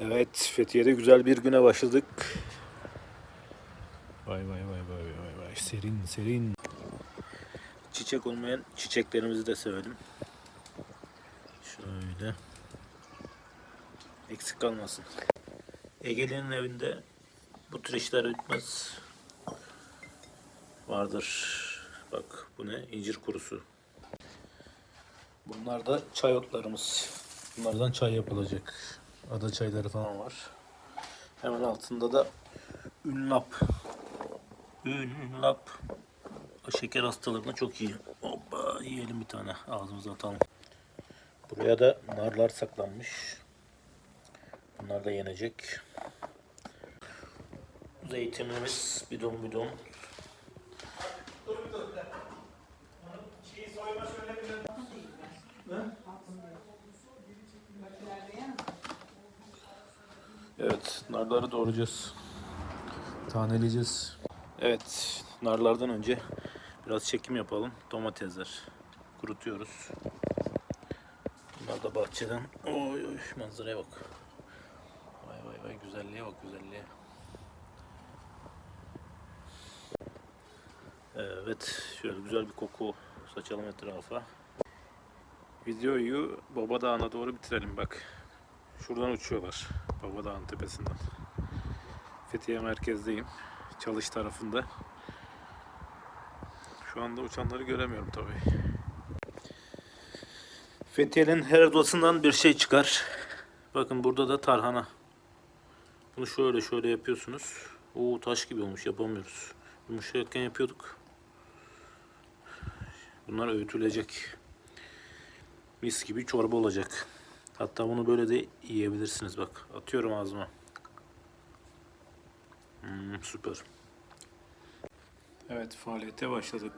Evet, Fethiye'de güzel bir güne başladık. Vay vay vay vay vay vay serin serin. Çiçek olmayan çiçeklerimizi de sevelim. Şöyle. Eksik kalmasın. Ege'lerin evinde bu tür işler bitmez. Vardır. Bak bu ne? İncir kurusu. Bunlar da çay otlarımız. Bunlardan çay yapılacak. Ada çayları falan var. Hemen altında da ünlap. Ünlap. Şeker hastalarına çok iyi. Hoppa yiyelim bir tane. Ağzımıza atalım. Buraya da narlar saklanmış. Bunlar da yenecek. Zeytinimiz bidon bidon. Evet, narları doğrayacağız. Taneleyeceğiz. Evet, narlardan önce biraz çekim yapalım. Domatesler kurutuyoruz. Bunlar da bahçeden. Oy oy manzaraya bak. Vay vay vay güzelliğe bak güzelliğe. Evet, şöyle güzel bir koku saçalım etrafa. Videoyu Baba Dağı'na doğru bitirelim bak. Şuradan uçuyorlar. Baba Dağı'nın tepesinden. Fethiye merkezdeyim. Çalış tarafında. Şu anda uçanları göremiyorum tabii. Fethiye'nin her odasından bir şey çıkar. Bakın burada da tarhana. Bunu şöyle şöyle yapıyorsunuz. Oo taş gibi olmuş yapamıyoruz. Yumuşakken yapıyorduk. Bunlar öğütülecek. Mis gibi çorba olacak. Hatta bunu böyle de yiyebilirsiniz bak. Atıyorum ağzıma. Hmm, süper. Evet faaliyete başladık.